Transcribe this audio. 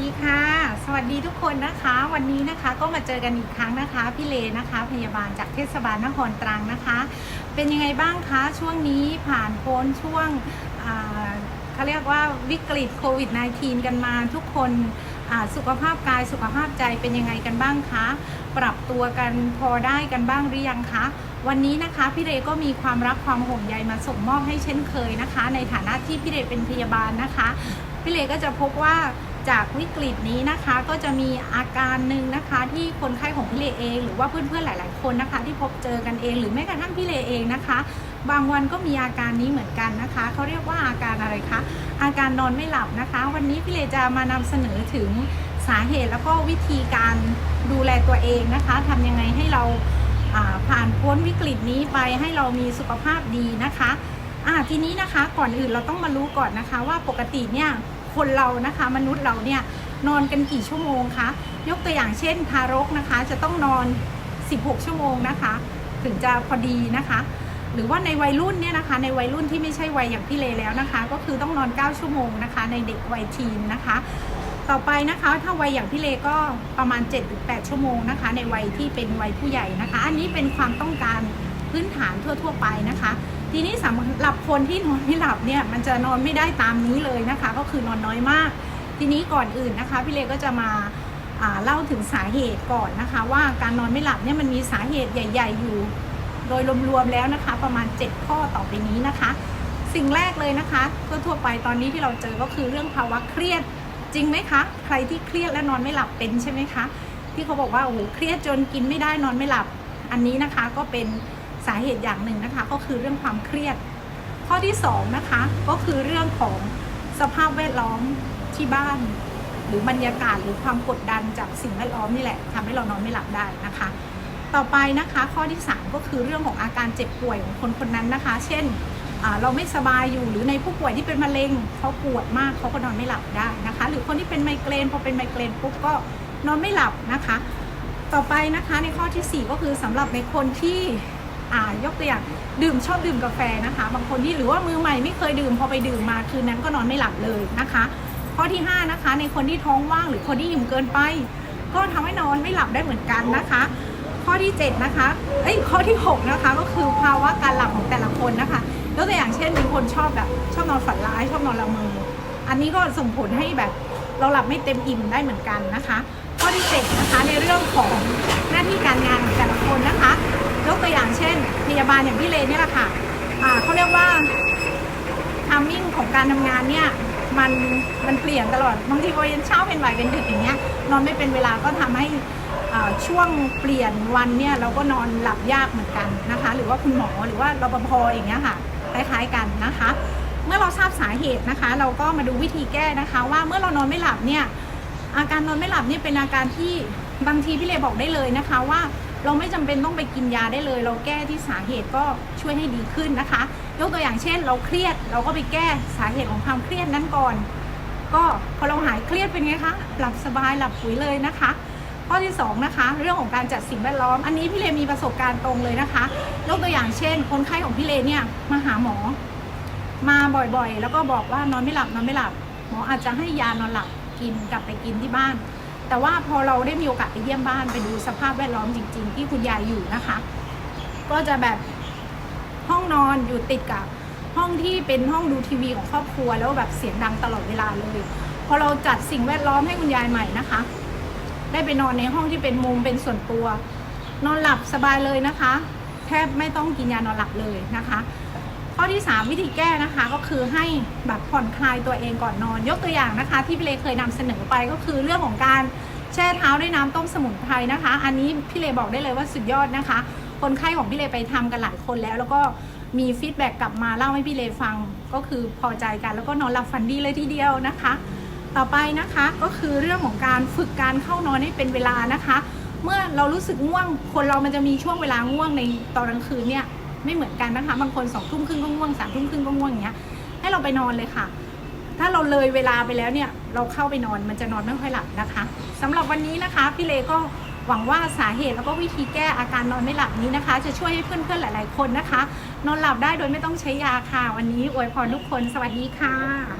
ดีค่ะ สวัสดีทุกคนนะคะ วันนี้นะคะก็มาเจอกันอีกครั้งนะคะ พี่เลนะคะ พยาบาลจากเทศบาลนครตรังนะคะ เป็นยังไงบ้างคะช่วงนี้ผ่านพ้นช่วงเขาเรียกว่าวิกฤตโควิด -19 กันมาทุกคนสุขภาพกายสุขภาพใจเป็นยังไงกันบ้างคะ ปรับตัวกันพอได้กันบ้างหรือยังคะวันนี้นะคะพี่เรก็มีความรักความห่วงใยมาส่งมอบให้เช่นเคยนะคะ ในฐานะที่พี่เรเป็นพยาบาลนะคะพี่เลก็จะพบว่า จากวิกฤตนี้นะคะก็จะมีอาการหนึ่งนะคะ ที่คนไข้ของพี่เลเอง หรือว่าเพื่อนๆหลาย ๆ คนนะคะ ที่พบเจอกันเอง หรือแม้กระทั่งพี่เลเองนะคะ บางวันก็มีอาการนี้เหมือนกันนะคะเขาเรียกว่าอาการอะไรคะอาการนอนไม่หลับนะคะ วันนี้พี่เลจะมานำเสนอถึงสาเหตุแล้วก็วิธีการดูแลตัวเองนะคะทำยังไงให้เราาผ่านพ้นวิกฤตนี้ไปให้เรามีสุขภาพดีนะคะอ่าทีนี้นะคะก่อนอื่นเราต้องมารู้ก่อนนะคะ ว่าปกติเนี่ย คนเรานะคะ มนุษย์เราเนี่ยนอนกันกี่ชั่วโมงคะยกตัวอย่างเช่นทารกนะคะ จะต้องนอน 16 ชั่วโมงนะคะ ถึงจะพอดีนะคะ หรือว่าในวัยรุ่นเนี่ยนะคะ ในวัยรุ่นที่ไม่ใช่วัยอย่างพี่เลแล้วนะคะ ก็คือต้องนอน 9 ชั่วโมงนะคะ ในเด็กวัยทีนนะคะ ต่อไปนะคะถ้าวัยอย่างพี่เลก็ประมาณ 7-8 ชั่วโมงนะคะ ในวัยที่เป็นวัยผู้ใหญ่นะคะ อันนี้เป็นความต้องการพื้นฐานทั่ว ๆ ไปนะคะ ทีนี้สำหรับคนที่นอนไม่หลับเนี่ยมันจะนอนไม่ได้ตามนี้เลยนะคะ ก็คือนอนน้อยมาก ทีนี้ก่อนอื่นนะคะพี่เลก็จะมาเล่าถึงสาเหตุก่อนนะคะ ว่าการนอนไม่หลับเนี่ยมันมีสาเหตุใหญ่ ๆ อยู่ โดยรวมๆแล้วนะคะ ประมาณ 7 ข้อต่อไปนี้นะคะ สิ่งแรกเลยนะคะทั่วๆไปตอนนี้ที่เราเจอก็คือเรื่องภาวะเครียดจริงไหมคะ ใครที่เครียดและนอนไม่หลับเป็นใช่ไหมคะ ที่เขาบอกว่าโอ้โหเครียดจนกินไม่ได้นอนไม่หลับ อันนี้นะคะก็เป็น สาเหตุอย่างหนึ่งนะคะ ก็คือเรื่องความเครียด ข้อที่สองนะคะก็คือเรื่องของสภาพแวดล้อมที่บ้าน หรือบรรยากาศหรือความกดดันจากสิ่งแวดล้อมนี่แหละทำให้เรานอนไม่หลับได้นะคะ ต่อไปนะคะ ข้อที่ 3 ก็คือเรื่องของอาการเจ็บป่วยของคนคนนั้นนะคะ เช่นเราไม่สบายอยู่หรือในผู้ป่วยที่เป็นมะเร็งเขาปวดมากเขาก็นอนไม่หลับได้นะคะ หรือคนที่เป็นไมเกรนพอเป็นไมเกรนปุ๊บก็นอนไม่หลับนะคะ ต่อไปนะคะในข้อทีสี่4 ก็คือสำหรับในคนที่ อ่ายกตัวอย่างดื่มชอบดื่มกาแฟนะคะ บางคนที่หรือว่ามือใหม่ไม่เคยดื่มพอไปดื่มมาคืนนั้นก็นอนไม่หลับเลยนะคะ ข้อที่ 5 นะคะ ในคนที่ท้องว่างหรือคนที่อิ่มเกินไป ก็ทำให้นอนไม่หลับได้เหมือนกันนะคะ ข้อที่ 7 นะคะเอ้ยข้อที่ 6 นะคะ ก็คือภาวะการหลับของแต่ละคนนะคะยกตัวอย่างเช่นเป็นคนชอบแบบชอบนอนฝันร้ายชอบนอนละเมออันนี้ก็ส่งผลให้แบบเราหลับไม่เต็มอิ่มได้เหมือนกันนะคะ ข้อที่7นะคะในเรื่องของหน้าที่การงานของแต่ละคนนะคะ ยกตัวอย่างเช่น พยาบาลอย่างพี่เลเนี่ยแหละค่ะเขาเรียกว่าทามมิ่งของการทำงานเนี่ยมันมันเปลี่ยนตลอดบางทีพอเย็นเช้าเป็นบ่ายเป็นดึกอย่างเงี้ยนอนไม่เป็นเวลาก็ทำให้ช่วงเปลี่ยนวันเนี่ยเราก็นอนหลับยากเหมือนกันนะคะ หรือว่าคุณหมอหรือว่ารปภอย่างเงี้ยค่ะคล้ายๆกันนะคะ เมื่อเราทราบสาเหตุนะคะ เราก็มาดูวิธีแก้นะคะ ว่าเมื่อเรานอนไม่หลับเนี่ยอาการนอนไม่หลับเนี่ยเป็นอาการที่บางทีพี่เลบอกได้เลยนะคะว่า เราไม่จำเป็นต้องไปกินยาได้เลย เราแก้ที่สาเหตุก็ช่วยให้ดีขึ้นนะคะ ยกตัวอย่างเช่น เราเครียดเราก็ไปแก้สาเหตุของความเครียดนั้นก่อน ก็พอเราหายเครียดเป็นไงคะหลับสบายหลับปุ๋ยเลยนะคะข้อที่สองนะคะเรื่องของการจัดสิ่งแวดล้อม อันนี้พี่เลมีประสบการณ์ตรงเลยนะคะยกตัวอย่างเช่น คนไข้ของพี่เลเนี่ยมาหาหมอ มาบ่อยๆ แล้วก็บอกว่านอนไม่หลับนอนไม่หลับ หมออาจจะให้ยานอนหลับกินกลับไปกินที่บ้าน แต่ว่าพอเราได้มีโอกาสไปเยี่ยมบ้านไปดูสภาพแวดล้อมจริง ๆ ที่คุณยายอยู่นะคะ ก็จะแบบห้องนอนอยู่ติดกับห้องที่เป็นห้องดูทีวีของครอบครัวแล้วแบบเสียงดังตลอดเวลาเลย พอเราจัดสิ่งแวดล้อมให้คุณยายใหม่นะคะ ได้ไปนอนในห้องที่เป็นมุมเป็นส่วนตัว นอนหลับสบายเลยนะคะ แทบไม่ต้องกินยานอนหลับเลยนะคะ ข้อที่ 3 วิธีแก้นะคะก็คือให้แบบผ่อนคลายตัวเองก่อนนอน ยกตัวอย่างนะคะ ที่พี่เลเคยนำเสนอไปก็คือเรื่องของการแช่เท้าด้วยน้ำต้มสมุนไพรนะคะ อันนี้พี่เลบอกได้เลยว่าสุดยอดนะคะ คนไข้ของพี่เลไปทำกันหลายคนแล้ว แล้วก็มีฟีดแบ็กกลับมาเล่าให้พี่เลฟังก็คือพอใจกัน แล้วก็นอนหลับฝันดีเลยทีเดียวนะคะ ต่อไปนะคะก็คือเรื่องของการฝึกการเข้านอนให้เป็นเวลานะคะ เมื่อเรารู้สึกง่วงคนเรามันจะมีช่วงเวลาง่วงในตอนกลางคืนเนี่ย ไม่เหมือนกันนะคะ บางคนสองทุ่มครึ่งก็ง่วงสามทุ่มครึ่งก็ง่วงอย่างเงี้ย ให้เราไปนอนเลยค่ะ ถ้าเราเลยเวลาไปแล้วเนี่ย เราเข้าไปนอนมันจะนอนไม่ค่อยหลับนะคะสำหรับวันนี้นะคะ พี่เลก็หวังว่าสาเหตุแล้วก็วิธีแก้อาการนอนไม่หลับนี้นะคะ จะช่วยให้เพื่อนๆหลาย ๆ คนนะคะ นอนหลับได้โดยไม่ต้องใช้ยาค่ะ วันนี้อวยพรทุกคนสวัสดีค่ะ